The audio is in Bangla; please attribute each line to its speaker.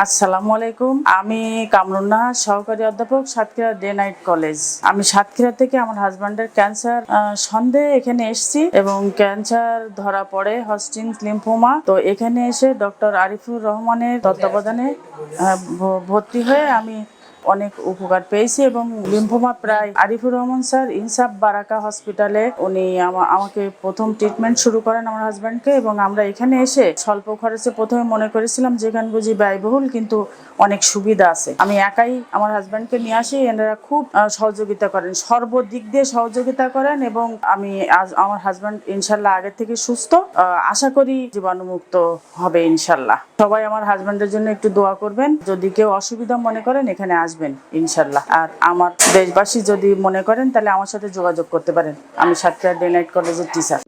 Speaker 1: আসসালামু আলাইকুম। আমি কামরুন্না সহকারী অধ্যাপক সাতক্ষীরা ডে নাইট কলেজ। আমি সাতক্ষীরা থেকে আমার হাজব্যান্ডের ক্যান্সার সন্দেহে এখানে এসছি এবং ক্যান্সার ধরা পড়ে হস্টিং লিম্ফোমা। তো এখানে এসে ডক্টর আরিফুর রহমানের তত্ত্বাবধানে ভর্তি হয়ে আমি অনেক উপকার পেয়েছি এবং লিম্ফোমা প্রায় আরিফুর রহমান স্যার ইনসাফ বারাকা হসপিটালে উনি আমা- আমাকে প্রথম ট্রিটমেন্ট শুরু করেন আমার হাজব্যান্ডকে এবং আমরা এখানে এসে স্বল্প খরচে প্রথমে মনে করেছিলাম যে এখানে বুঝি ব্যয়বহুল, কিন্তু অনেক সুবিধা আছে। আমি একাই আমার হাজব্যান্ডকে নিয়ে আসি, এনারা খুব সহযোগিতা করেন, সর্বদিক দিয়ে সহযোগিতা করেন এবং আমি আজ আমার হাজব্যান্ড ইনশাল্লাহ আগের থেকে সুস্থ আশা করি জীবাণুমুক্ত হবে ইনশাল্লাহ। সবাই আমার হাজব্যান্ডের জন্য একটু দোয়া করবেন। যদি কেউ অসুবিধা মনে করেন, এখানে আসবেন, ইনশাল্লাহ। আর আমার দেশবাসী যদি মনে করেন, তাহলে আমার সাথে যোগাযোগ করতে পারেন। আমি সাতক্ষীরা ডে নাইট কলেজের টিচার